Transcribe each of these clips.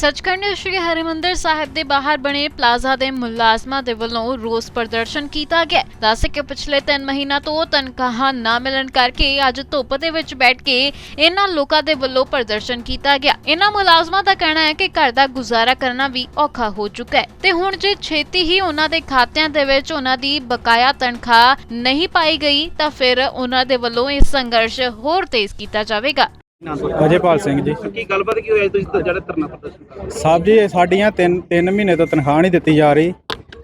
ਸੱਚਖੰਡ ਸ੍ਰੀ ਹਰਿਮੰਦਰ ਸਾਹਿਬ ਦੇ ਬਾਹਰ ਬਣੇ ਪਲਾਜ਼ਾ ਦੇ ਮੁਲਾਜ਼ਮਾਂ ਦੇ ਵੱਲੋਂ ਰੋਸ ਪ੍ਰਦਰਸ਼ਨ ਕੀਤਾ ਗਿਆ। ਦੱਸ ਕਿ ਪਿਛਲੇ 3 ਮਹੀਨਾ ਤੋਂ ਤਨਖਾਹਾਂ ਨਾ ਮਿਲਣ ਕਰਕੇ ਅੱਜ ਧੁੱਪ ਦੇ ਵਿੱਚ ਬੈਠ ਕੇ ਇਹਨਾਂ ਲੋਕਾਂ ਦੇ ਵੱਲੋਂ ਪ੍ਰਦਰਸ਼ਨ ਕੀਤਾ ਗਿਆ। ਇਹਨਾਂ ਮੁਲਾਜ਼ਮਾਂ ਦਾ ਕਹਿਣਾ ਹੈ ਕਿ ਘਰ ਦਾ ਗੁਜ਼ਾਰਾ ਕਰਨਾ ਵੀ ਔਖਾ ਹੋ ਚੁੱਕਾ ਹੈ। ਤੇ ਹੁਣ ਜੇ ਛੇਤੀ ਹੀ ਉਹਨਾਂ ਦੇ ਖਾਤਿਆਂ ਦੇ ਵਿੱਚ ਉਹਨਾਂ ਦੀ ਬਕਾਇਆ ਤਨਖਾਹ ਨਹੀਂ ਪਾਈ ਗਈ, ਤਾਂ ਫਿਰ ਉਹਨਾਂ ਦੇ ਵੱਲੋਂ ਇਹ ਸੰਘਰਸ਼ ਹੋਰ ਤੇਜ਼ ਕੀਤਾ ਜਾਵੇਗਾ। ਅਜੇਪਾਲ ਸਿੰਘ ਜੀ। ਕੀ ਗੱਲਬਾਤ ਕੀ ਹੋਈ ਅੱਜ ਤੁਸੀਂ ਜਿਹੜੇ ਧਰਨਾ ਪ੍ਰਦਰਸ਼ਨ ਕਰ ਰਹੇ ਹੋ? ਸਾਹਿਬ ਜੀ ਇਹ ਸਾਡੀਆਂ 3 3 ਮਹੀਨੇ ਤੋਂ ਤਨਖਾਹ ਨਹੀਂ ਦਿੱਤੀ ਜਾ ਰਹੀ।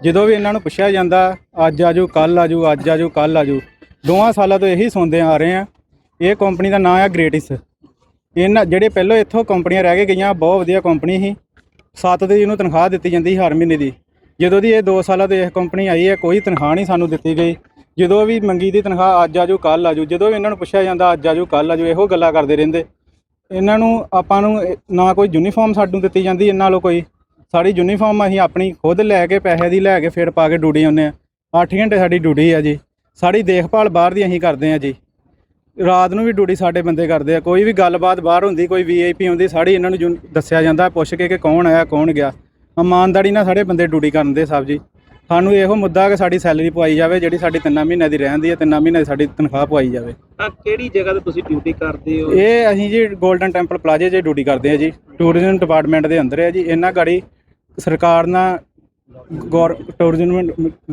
ਜਦੋਂ ਵੀ ਇਹਨਾਂ ਨੂੰ ਪੁੱਛਿਆ ਜਾਂਦਾ ਅੱਜ ਆਜੂ ਕੱਲ ਆਜੂ ਅੱਜ ਆਜੂ ਕੱਲ ਆਜੂ ਦੋਵਾਂ ਸਾਲਾਂ ਤੋਂ ਇਹੀ ਸੁਣਦੇ ਆ ਰਹੇ ਆ ਇਹ ਕੰਪਨੀ ਦਾ ਨਾਮ ਹੈ ਗ੍ਰੇਟਿਸ ਇਹਨਾਂ ਜਿਹੜੇ ਪਹਿਲਾਂ ਇੱਥੋਂ ਕੰਪਨੀਆਂ ਰਹਿ ਕੇ ਗਈਆਂ ਬਹੁਤ ਵਧੀਆ ਕੰਪਨੀ ਸੀ। 7 ਦੀ ਇਹਨੂੰ ਤਨਖਾਹ ਦਿੱਤੀ ਜਾਂਦੀ ਸੀ ਹਰ ਮਹੀਨੇ ਦੀ। ਜਦੋਂ ਦੀ ਇਹ 2 ਸਾਲਾਂ ਤੋਂ ਇਹ ਕੰਪਨੀ ਆਈ ਹੈ ਕੋਈ ਤਨਖਾਹ ਨਹੀਂ ਸਾਨੂੰ ਦਿੱਤੀ ਗਈ। ਜਦੋਂ ਵੀ ਮੰਗੀ ਦੀ ਤਨਖਾਹ ਅੱਜ ਆਜੂ ਕੱਲ ਆਜੂ ਜਦੋਂ ਵੀ ਇਹਨਾਂ ਨੂੰ ਪੁੱਛਿਆ ਜਾਂਦਾ ਅੱਜ ਆਜੂ ਕੱਲ ਆਜੂ ਇਹੋ ਗੱਲਾਂ ਕਰਦੇ ਰਹਿੰਦੇ। ਇਹਨਾਂ ਨੂੰ ਆਪਾਂ ਨੂੰ ਨਾ ਕੋਈ ਯੂਨੀਫਾਰਮ ਸਾਨੂੰ ਦਿੱਤੀ ਜਾਂਦੀ, ਇਹਨਾਂ ਨਾਲੋਂ ਕੋਈ। ਸਾਡੀ ਯੂਨੀਫਾਰਮ ਅਸੀਂ ਆਪਣੀ ਖੁਦ ਲੈ ਕੇ ਪੈਸੇ ਦੀ ਲੈ ਕੇ ਫਿਰ ਪਾ ਕੇ ਡਿਊਟੀ ਆਉਂਦੇ ਆ। 8 ਘੰਟੇ ਸਾਡੀ ਡਿਊਟੀ ਆ ਜੀ। ਸਾਡੀ ਦੇਖਭਾਲ ਬਾਹਰ ਦੀ ਅਸੀਂ ਕਰਦੇ ਆ ਜੀ। ਰਾਤ ਨੂੰ ਵੀ ਡਿਊਟੀ ਸਾਡੇ ਬੰਦੇ ਕਰਦੇ ਆ। ਕੋਈ ਵੀ ਗੱਲਬਾਤ ਬਾਹਰ ਹੁੰਦੀ, ਕੋਈ ਵੀਆਈਪੀ ਹੁੰਦੀ, ਸਾਡੀ ਇਹਨਾਂ ਨੂੰ ਯੂਨ- ਦੱਸਿਆ ਜਾਂਦਾ, ਪੁੱਛ ਕੇ ਕਿ ਕੌਣ ਆਇਆ, ਕੌਣ ਗਿਆ। ਇਮਾਨਦਾਰੀ ਨਾਲ ਸਾਡੇ ਬੰਦੇ ਡਿਊਟੀ ਕਰਨ ਦੇ ਸਾਹਿਬ ਜੀ। ਸਾਨੂੰ ਇਹੋ ਮੁੱਦਾ ਕਿ ਸਾਡੀ ਸੈਲਰੀ ਪਵਾਈ ਜਾਵੇ ਜਿਹੜੀ ਸਾਡੀ ਤਿੰਨਾਂ ਮਹੀਨਿਆਂ ਦੀ ਰਹਿੰਦੀ ਹੈ ਤਿੰਨਾਂ ਮਹੀਨਿਆਂ ਦੀ ਸਾਡੀ ਤਨਖਾਹ ਪਵਾਈ ਜਾਵੇ। ਆਹ ਕਿਹੜੀ ਜਗ੍ਹਾ ਤੇ ਤੁਸੀਂ ਡਿਊਟੀ ਕਰਦੇ ਹੋ? ਇਹ ਅਸੀਂ ਜੀ 골ਡਨ ਟੈਂਪਲ ਪਲਾਜ਼ੇ 'ਚ ਡਿਊਟੀ ਕਰਦੇ ਆ ਜੀ। ਟੂਰਿਜ਼ਮ ਡਿਪਾਰਟਮੈਂਟ ਦੇ ਅੰਦਰ ਹੈ ਜੀ। ਇਹਨਾਂ ਗਾੜੀ ਸਰਕਾਰ ਨਾਲ ਗੌਰ ਟੂਰਿਜ਼ਮ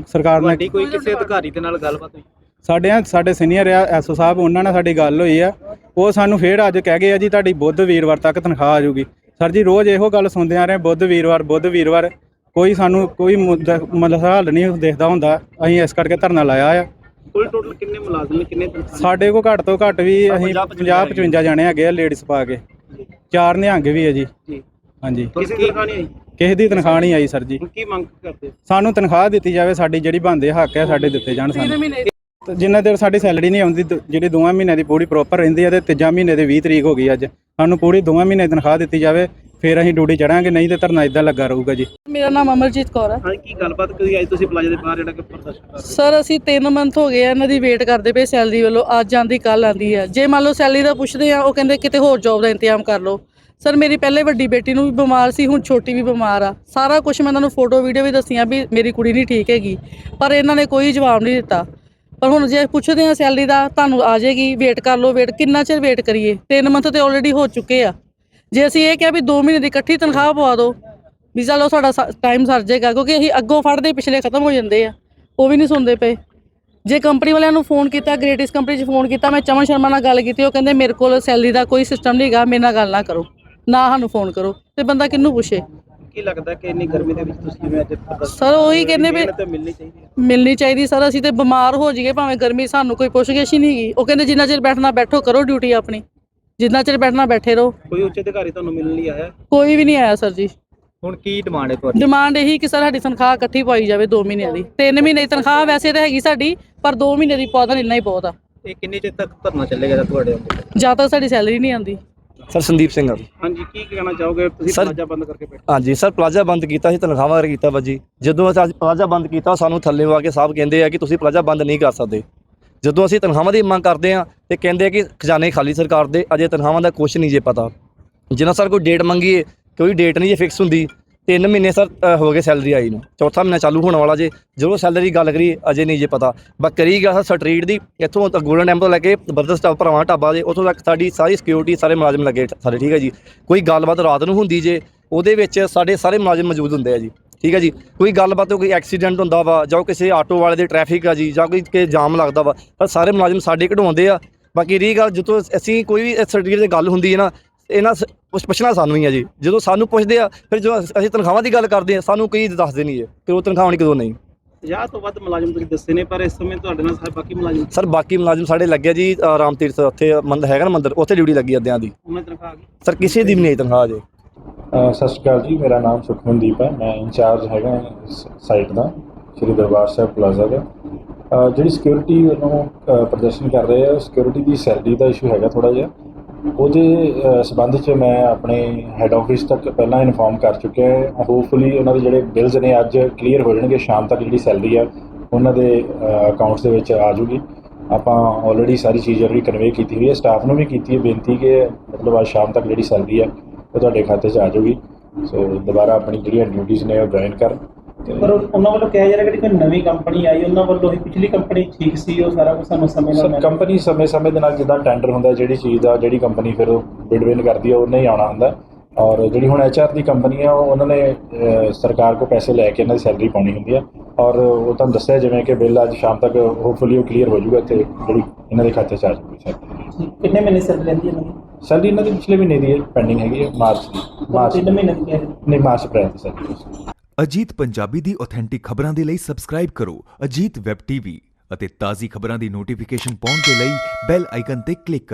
ਸਰਕਾਰ ਨਾਲ ਤੁਹਾਡੀ ਕੋਈ ਕਿਸੇ ਅਧਿਕਾਰੀ ਦੇ ਨਾਲ ਗੱਲਬਾਤ ਹੋਈ? ਸਾਡੇ ਆ ਸਾਡੇ ਸੀਨੀਅਰ ਆ ਐਸਓ ਸਾਹਿਬ ਉਹਨਾਂ ਨਾਲ ਸਾਡੀ ਗੱਲ ਹੋਈ ਆ। ਉਹ ਸਾਨੂੰ ਫੇਰ ਅੱਜ ਕਹਿ ਗਏ ਆ ਜੀ ਤੁਹਾਡੀ ਬੁੱਧ ਵੀਰਵਾਰ ਤੱਕ ਤਨਖਾਹ ਆ ਜਾਊਗੀ। ਸਰ ਜੀ ਰੋਜ਼ ਇਹੋ ਗੱਲ ਸੁਣਦੇ ਆ ਰਹੇ ਬੁੱਧ ਵੀਰਵਾਰ ਬੁੱਧ ਵੀਰਵਾਰ। ਕੋਈ ਸਾਨੂੰ ਕੋਈ ਮੁੱਦਾ ਮਤਲਬ ਹੱਲ ਨਹੀਂ ਦੇਖਦਾ ਹੁੰਦਾ। ਅਸੀਂ ਇਸ ਕਰਕੇ ਧਰਨਾ ਲਾਇਆ ਆ। ਕੁੱਲ ਟੋਟਲ ਕਿੰਨੇ ਮੁਲਾਜ਼ਮ ਨੇ ਕਿੰਨੇ ਤਨਖਾਹ ਸਾਡੇ ਕੋਲ ਘੱਟ ਤੋਂ ਘੱਟ ਵੀ ਅਸੀਂ 50 55 ਜਾਣੇ ਹੈਗੇ ਆ ਲੇਡੀਜ਼ ਪਾ ਕੇ। ਚਾਰ ਨਿਹੰਗ ਵੀ ਆ ਜੀ। ਜੀ। ਹਾਂਜੀ। ਕਿਸੇ ਦੀ ਤਨਖਾਹ ਨਹੀਂ ਆਈ? ਕਿਸੇ ਦੀ ਤਨਖਾਹ ਨਹੀਂ ਆਈ ਸਰ ਜੀ। ਹੁਣ ਕੀ ਮੰਗ ਕਰਦੇ? ਹੋ? ਸਾਨੂੰ ਤਨਖਾਹ ਦਿੱਤੀ ਜਾਵੇ ਸਾਡੀ ਜਿਹੜੀ ਬਣਦੇ ਹੱਕ ਹੈ ਸਾਡੇ ਦਿੱਤੇ ਜਾਣ ਸਾਨੂੰ। ਤੇ ਜਿੰਨਾ ਦੇਰ ਸਾਡੀ ਸੈਲਰੀ ਨਹੀਂ ਆਉਂਦੀ ਦ- ਜਿਹੜੀ ਦੋਵਾਂ ਮਹੀਨਿਆਂ ਦੀ ਪੂਰੀ ਪ੍ਰੋਪਰ ਰਹਿੰਦੀ ਹੈ ਤੇ ਤੀਜਾ ਮਹੀਨੇ ਦੇ 20 ਤਰੀਕ ਹੋ ਗਈ ਅੱਜ। ਸਾਨੂੰ ਪੂਰੀ ਦੋਵਾਂ ਮਹੀਨੇ ਦੀ ਤਨਖਾਹ ਦਿੱਤੀ ਜਾਵੇ ਫਿਰ ਅਸੀਂ ਡਿਊਟੀ ਚੜਾਂਗੇ ਨਹੀਂ ਤੇ ਧਰਨਾ ਇਦਾਂ ਲੱਗਾ ਰਹੂਗਾ ਜੀ। ਮੇਰਾ ਨਾਮ ਅਮਰਜੀਤ ਕੌਰ ਹੈ। ਹਾਂ ਕੀ ਗੱਲਬਾਤ ਕਰੀ? ਅੱਜ ਤੁਸੀਂ ਪਲਾਜ਼ੇ ਦੇ ਬਾਹਰ ਜਿਹੜਾ ਕਿ ਪ੍ਰਦਰਸ਼ਨ ਕਰ ਰਹੇ ਸਰ ਅਸੀਂ 3 ਮੰਥ ਹੋ ਗਏ ਆ ਇਹਨਾਂ ਦੀ ਵੇਟ ਕਰਦੇ ਪਏ ਸੈਲਰੀ ਵੱਲੋਂ। ਅੱਜ ਆਂਦੀ ਕੱਲ ਆਂਦੀ ਹੈ। ਜੇ ਮੰਨ ਲਓ ਸੈਲਰੀ ਦਾ ਪੁੱਛਦੇ ਆ ਉਹ ਕਹਿੰਦੇ ਕਿਤੇ ਹੋਰ ਜੌਬ ਦਾ ਇੰਤਜ਼ਾਮ ਕਰ ਲਓ। ਸਰ ਮੇਰੀ ਪਹਿਲੇ ਵੱਡੀ ਬੇਟੀ ਨੂੰ ਵੀ ਬਿਮਾਰ ਸੀ ਹੁਣ ਛੋਟੀ ਵੀ ਬਿਮਾਰ ਆ। ਸਾਰਾ ਕੁਝ ਮੈਂ ਇਹਨਾਂ ਨੂੰ ਫੋਟੋ ਵੀਡੀਓ ਵੀ ਦੱਸੀਆਂ ਵੀ ਮੇਰੀ ਕੁੜੀ ਨਹੀਂ ਠੀਕ ਹੈਗੀ। ਪਰ ਇਹਨਾਂ ਨੇ ਕੋਈ ਜਵਾਬ ਨਹੀਂ ਦਿੱਤਾ। ਪਰ ਹੁਣ ਜੇ ਪੁੱਛਦੇ ਆ ਸੈਲਰੀ ਦਾ ਤੁਹਾਨੂੰ ਆ ਜਾਏਗੀ ਵੇਟ ਕਰ ਲਓ ਵੇਟ ਕਿੰਨਾ ਚਿਰ ਵੇਟ ਕਰੀਏ? 3 ਮੰਥ ਤੇ ਆਲਰੇਡੀ ਹੋ ਚੁੱਕੇ ਆ। ਜੇ ਅਸੀਂ ਇਹ ਕਿਹਾ ਵੀ 2 ਮਹੀਨੇ ਦੀ ਇਕੱਠੀ ਤਨਖਾਹ ਪਵਾ ਦਿਓ ਵੀ ਚਲੋ ਸਾਡਾ ਟਾਈਮ ਸਰ ਜਾਏਗਾ ਕਿਉਂਕਿ ਅਸੀਂ ਅੱਗੋਂ ਫੜਦੇ ਪਿਛਲੇ ਖਤਮ ਹੋ ਜਾਂਦੇ ਆ ਉਹ ਵੀ ਨਹੀਂ ਸੁਣਦੇ ਪਏ। ਜੇ ਕੰਪਨੀ ਵਾਲਿਆਂ ਨੂੰ ਫੋਨ ਕੀਤਾ ਗ੍ਰੇਟਿਸ ਕੰਪਨੀ 'ਚ ਫੋਨ ਕੀਤਾ ਮੈਂ ਚਮਨ ਸ਼ਰਮਾ ਨਾਲ ਗੱਲ ਕੀਤੀ ਉਹ ਕਹਿੰਦੇ ਮੇਰੇ ਕੋਲ ਸੈਲਰੀ ਦਾ ਕੋਈ ਸਿਸਟਮ ਨਹੀਂ ਹੈਗਾ ਮੇਰੇ ਨਾਲ ਗੱਲ ਨਾ ਕਰੋ ਨਾ ਸਾਨੂੰ ਫੋਨ ਕਰੋ ਤੇ ਬੰਦਾ ਕਿਹਨੂੰ ਪੁੱਛੇ? ਕੀ ਲੱਗਦਾ ਕਿ ਇੰਨੀ ਗਰਮੀ ਦੇ ਵਿੱਚ ਤੁਸੀਂ ਜਿਵੇਂ ਅੱਜ ਸਰ ਉਹੀ ਕਹਿੰਦੇ ਵੀ ਮਿਲਣੀ ਚਾਹੀਦੀ ਮਿਲਣੀ ਚਾਹੀਦੀ ਸਰ ਅਸੀਂ ਤੇ ਬਿਮਾਰ ਹੋ ਜਾਈਏ ਭਾਵੇਂ ਗਰਮੀ ਸਾਨੂੰ ਕੋਈ ਪੁੱਛਗਿਛ ਹੀ ਨਹੀਂ ਉਹ ਕਹਿੰਦੇ ਜਿੰਨਾ ਚਿਰ ਬੈਠਣਾ ਬੈਠੋ ਕਰੋ ਡਿਊਟੀ ਆਪਣੀ। ਜਿੰਨਾ ਚਿਰ ਬੈਠਣਾ ਬੈਠੇ ਰਹੋ। ਕੋਈ ਉੱਚ ਅਧਿਕਾਰੀ ਤੁਹਾਨੂੰ ਮਿਲਣ ਲਈ ਆਇਆ? ਕੋਈ ਵੀ ਨਹੀਂ ਆਇਆ ਸਰ ਜੀ। ਹੁਣ ਕੀ ਡਿਮਾਂਡ ਹੈ ਤੁਹਾਡੀ? ਡਿਮਾਂਡ ਇਹੀ ਕਿ ਸਰ ਸਾਡੀ ਤਨਖਾਹ ਇਕੱਠੀ ਪਾਈ ਜਾਵੇ 2 ਮਹੀਨਿਆਂ ਦੀ। 3 ਮਹੀਨੇ ਦੀ ਤਨਖਾਹ ਵੈਸੇ ਤਾਂ ਹੈਗੀ ਸਾਡੀ ਪਰ 2 ਮਹੀਨੇ ਦੀ ਪਾਉਣ ਇੰਨਾ ਹੀ ਬਹੁਤ ਆ ਇਹ ਕਿੰਨੇ ਚਿਰ ਤੱਕ ਧਰਨਾ ਚੱਲੇਗਾ ਤੁਹਾਡੇ ਅੰਦਰ ਜਾਂ ਤਾਂ ਸਾਡੀ ਸੈਲਰੀ ਨਹੀਂ ਆਉਂਦੀ। ਸਰ ਸੰਦੀਪ ਸਿੰਘ ਆ ਜੀ। ਹਾਂਜੀ ਕੀ ਕਹਿਣਾ ਚਾਹੋਗੇ? ਤੁਸੀਂ ਸਰ- ਪਲਾਜ਼ਾ ਬੰਦ ਕਰਕੇ ਬੈਠੇ ਹਾਂਜੀ ਸਰ ਪਲਾਜ਼ਾ ਬੰਦ ਕੀਤਾ ਸੀ ਤਨਖਾਹਾਂ ਕਰ ਕੀਤਾ ਬਾਜੀ ਜਦੋਂ ਅਸੀਂ ਅੱਜ ਪਲਾਜ਼ਾ ਬੰਦ ਕੀਤਾ ਸਾਨੂੰ ਥੱਲੇ ਆ ਕੇ ਸਾਹਿਬ ਕਹਿੰਦੇ ਆ ਕਿ ਤੁਸੀਂ ਪਲਾਜ਼ਾ ਬੰਦ ਨਹੀਂ ਕਰ ਸਕਦੇ। ਜਦੋਂ ਅਸੀਂ ਤਨਖਾਹਾਂ ਦੀ ਮੰਗ ਕਰਦੇ ਆ ਤੇ ਕਹਿੰਦੇ ਆ ਕਿ ਖਜ਼ਾਨੇ ਖਾਲੀ ਸਰਕਾਰ ਦੇ, ਅਜੇ ਤਨਖਾਹਾਂ ਦਾ ਕੁਛ ਨਹੀਂ ਜੇ ਪਤਾ। ਜਿੰਨਾ ਸਰ ਕੋਈ ਡੇਟ ਮੰਗੀਏ, ਕੋਈ ਡੇਟ ਨਹੀਂ ਜੇ ਫਿਕਸ ਹੁੰਦੀ, ਤਿੰਨ ਮਹੀਨੇ ਸਰ ਹੋ ਗਏ ਸੈਲਰੀ ਆਈ ਨੂੰ। ਚੌਥਾ ਮਹੀਨਾ ਚਾਲੂ ਹੋਣ ਵਾਲਾ ਜੇ, ਜਦੋਂ ਸੈਲਰੀ ਦੀ ਗੱਲ ਕਰੀਏ, ਅਜੇ ਨਹੀਂ ਜੇ ਪਤਾ। ਬਸ ਕਰੀ ਗਿਆ ਸਰ ਸਟਰੀਟ ਦੀ, ਇੱਥੋਂ ਤੱਕ ਗੋਲਡਨ ਟੈਂਪਲ ਤੋਂ ਲੈ ਕੇ ਬਰਦਰ ਸਟਾਪ ਭਰਾਵਾਂ ਢਾਬਾ ਦੇ, ਉੱਥੋਂ ਤੱਕ ਸਾਡੀ ਸਾਰੀ ਸਿਕਿਉਰਿਟੀ ਸਾਰੇ ਮੁਲਾਜ਼ਮ ਲੱਗੇ ਸਾਰੇ ਠੀਕ ਹੈ ਜੀ। ਕੋਈ ਗੱਲਬਾਤ ਰਾਤ ਨੂੰ ਹੁੰਦੀ ਜੇ, ਉਹਦੇ ਵਿੱਚ ਸਾਡੇ ਸਾਰੇ ਮੁਲਾਜ਼ਮ ਮੌਜੂਦ ਹੁੰਦੇ ਆ ਜੀ। ਠੀਕ ਹੈ ਜੀ? ਕੋਈ ਗੱਲਬਾਤ ਕੋਈ ਐਕਸੀਡੈਂਟ ਹੁੰਦਾ ਵਾ ਜਾਂ ਕਿਸੇ ਆਟੋ ਵਾਲੇ ਦੇ ਟ੍ਰੈਫਿਕ ਆ ਜੀ ਜਾਂ ਕੋਈ ਕਿ ਜਾਮ ਲੱਗਦਾ ਵਾ ਪਰ ਸਾਰੇ ਮੁਲਾਜ਼ਮ ਸਾਡੇ ਕਢਵਾਉਂਦੇ ਆ। ਬਾਕੀ ਰਹੀ ਗੱਲ ਜਦੋਂ ਅਸੀਂ ਕੋਈ ਵੀ ਸਰਟੀਫਿਕੇਟ ਦੀ ਗੱਲ ਹੁੰਦੀ ਹੈ ਨਾ ਇਹਨਾਂ ਪੁੱਛ- ਪੁੱਛਣਾ ਸਾਨੂੰ ਹੀ ਆ ਜੀ। ਜਦੋਂ ਸਾਨੂੰ ਪੁੱਛਦੇ ਆ ਫਿਰ ਜਦੋਂ ਅਸ- ਤਨਖਾਹਾਂ ਦੀ ਗੱਲ ਕਰਦੇ ਆ ਸਾਨੂੰ ਕੋਈ ਦੱਸਦੇ ਨਹੀਂ ਹੈ ਕਿ ਉਹ ਤਨਖਾਹ ਹੋਣੀ ਕਦੋਂ ਨਹੀਂ। 50 ਤੋਂ ਵੱਧ ਮੁਲਾਜ਼ਮ ਤੁਸੀਂ ਦੱਸੇ ਨੇ ਪਰ ਇਸ ਸਮੇਂ ਤੁਹਾਡੇ ਨਾਲ ਸਾਰੇ ਬਾਕੀ ਮੁਲਾਜ਼ਮ ਸਰ ਬਾਕੀ ਮੁਲਾਜ਼ਮ ਸਾਡੇ ਲੱਗੇ ਜੀ ਰਾਮ ਤੀਰਥ ਉੱਥੇ ਮੰਦਰ ਹੈਗਾ ਨਾ ਮੰਦਰ ਉੱਥੇ ਡਿਊਟੀ ਲੱਗੀ ਅੱਧਿਆਂ ਦੀ। ਉਹਨਾਂ ਤਨਖਾਹ ਆ ਗਈ? ਸਰ ਕਿਸੇ ਦੀ ਵੀ ਨਹੀਂ ਤਨਖਾਹ ਜੇ ਸਤਿ ਸ਼੍ਰੀ ਅਕਾਲ ਜੀ ਮੇਰਾ ਨਾਮ ਸੁਖਮਨਦੀਪ ਹੈ। ਮੈਂ ਇੰਚਾਰਜ ਹੈਗਾ ਇਸ ਸਾਈਟ ਦਾ ਸ਼੍ਰੀ ਦਰਬਾਰ ਸਾਹਿਬ ਪਲਾਜ਼ਾ ਦਾ। ਜਿਹੜੀ ਸਿਕਿਉਰਿਟੀ ਵੱਲੋਂ ਪ੍ਰਦਰਸ਼ਨ ਕਰ ਰਹੇ ਆ ਸਿਕਿਉਰਿਟੀ ਦੀ ਸੈਲਰੀ ਦਾ ਇਸ਼ੂ ਹੈਗਾ ਥੋੜਾ ਜਿਹਾ। ਉਹਦੇ ਅ, ਸੰਬੰਧ 'ਚ ਮੈਂ ਆਪਣੇ ਹੈੱਡ ਆਫਿਸ ਤੱਕ ਪਹਿਲਾਂ ਇਨਫੋਰਮ ਕਰ ਚੁੱਕਿਆ ਹਾਂ। ਹੋਪਫੁਲੀ ਉਹਨਾਂ ਦੇ ਜਿਹੜੇ ਬਿਲਸ ਨੇ ਅੱਜ ਕਲੀਅਰ ਹੋ ਜਾਣਗੇ ਸ਼ਾਮ ਤੱਕ ਜਿਹੜੀ ਸੈਲਰੀ ਆ ਉਹਨਾਂ ਦੇ ਅਕਾਊਂਟਸ ਦੇ ਵਿੱਚ ਆ ਜੂਗੀ। ਆਪਾਂ ਆਲਰੇਡੀ ਸਾਰੀ ਚੀਜ਼ ਜਿਹੜੀ ਕਨਵੇ ਕੀਤੀ ਹੋਈ ਹੈ। ਸਟਾਫ ਨੂੰ ਵੀ ਕੀਤੀ ਹੈ ਬੇਨਤੀ ਕਿ ਮਤਲਬ ਅੱਜ ਸ਼ਾਮ ਤੱਕ ਜਿਹੜੀ ਸੈਲਰੀ ਆ ਉਹ ਤੁਹਾਡੇ ਖਾਤੇ 'ਚ ਆ ਜਾਊਗੀ। ਸੋ ਦੁਬਾਰਾ ਆਪਣੀ ਜਿਹੜੀਆਂ ਡਿਊਟੀਆਂ ਨੇ ਉਹ ਜੁਆਇਨ ਕਰਨ ਤੇ ਪਰ ਉਹ- ਉਹਨਾਂ ਵੱਲੋਂ ਕਿਹਾ ਜਾ ਰਿਹਾ ਕਿ ਕੋਈ ਨਵੀਂ ਕੰਪਨੀ ਆਈ ਉਹਨਾਂ ਵੱਲੋਂ ਹੀ ਪਿਛਲੀ ਕੰਪਨੀ ਠੀਕ ਸੀ ਉਹ ਸਾਰਾ ਕੁਝ ਸਾਨੂੰ ਸਮੇਂ ਨਾਲ ਸਰ ਕੰਪਨੀ ਸਮੇਂ-ਸਮੇਂ ਦੇ ਨਾਲ ਜਿੱਦਾਂ ਟੈਂਡਰ ਹੁੰਦਾ ਜਿਹੜੀ ਚੀਜ਼ ਦਾ ਜਿਹੜੀ ਕੰਪਨੀ ਫਿਰ ਉਹ ਬਿਡ ਵਿਨ ਕਰਦੀ ਹੈ ਉਹਨੇ ਹੀ ਆਉਣਾ ਹੁੰਦਾ। ਔਰ ਜਿਹੜੀ ਹੁਣ ਐਚਆਰ ਦੀ ਕੰਪਨੀ ਆ ਉਹ ਉਹਨਾਂ ਨੇ ਸਰਕਾਰ ਕੋ ਪੈਸੇ ਲੈ ਕੇ ਇਹਨਾਂ ਦੀ ਸੈਲਰੀ ਪਾਉਣੀ ਹੁੰਦੀ ਆ। ਔਰ ਉਹ ਤੁਹਾਨੂੰ ਦੱਸਿਆ ਜਿਵੇਂ ਕਿ ਬਿੱਲ ਅੱਜ ਸ਼ਾਮ ਤੱਕ ਹੋਪਫੁਲੀ ਉਹ ਕਲੀਅਰ ਹੋ ਜਾਊਗਾ ਤੇ ਜਿਹੜੀ ਇਹਨਾਂ ਦੇ ਖਾਤੇ 'ਚ ਆ ਜਾਊਗੀ। ਸੈਲਰੀ ਕਿੰਨੇ ਮਹੀਨੇ ਸੈਲਰੀ ਲੈਂਦੀ ਹੈ ਇਹਨਾਂ ਸੈਲਰੀ ਇਹਨਾਂ ਦੀ ਪਿਛਲੇ ਮਹੀਨੇ ਦੀ ਪੈਂਡਿੰਗ ਹੈਗੀ ਹੈ ਮਾਰਚ ਦੀ। ਮਾਰਚ ਤਿੰਨ ਮਹੀਨੇ ਦੀ ਰਹੇ ਨਹੀਂ ਮਾਰਚ ਅਪ੍ਰੈਲ ਦੀ ਸੈਲਰੀ ਅਜੀਤ ਪੰਜਾਬੀ ਦੀ ਆਥੈਂਟਿਕ ਖਬਰਾਂ ਦੇ ਲਈ ਸਬਸਕ੍ਰਾਈਬ ਕਰੋ ਅਜੀਤ ਵੈਬ ਟੀਵੀ ਅਤੇ ਤਾਜ਼ੀ ਖਬਰਾਂ ਦੀ ਨੋਟੀਫਿਕੇਸ਼ਨ ਪਾਉਣ ਦੇ ਲਈ ਬੈਲ ਆਈਕਨ ਤੇ ਕਲਿੱਕ ਕਰੋ।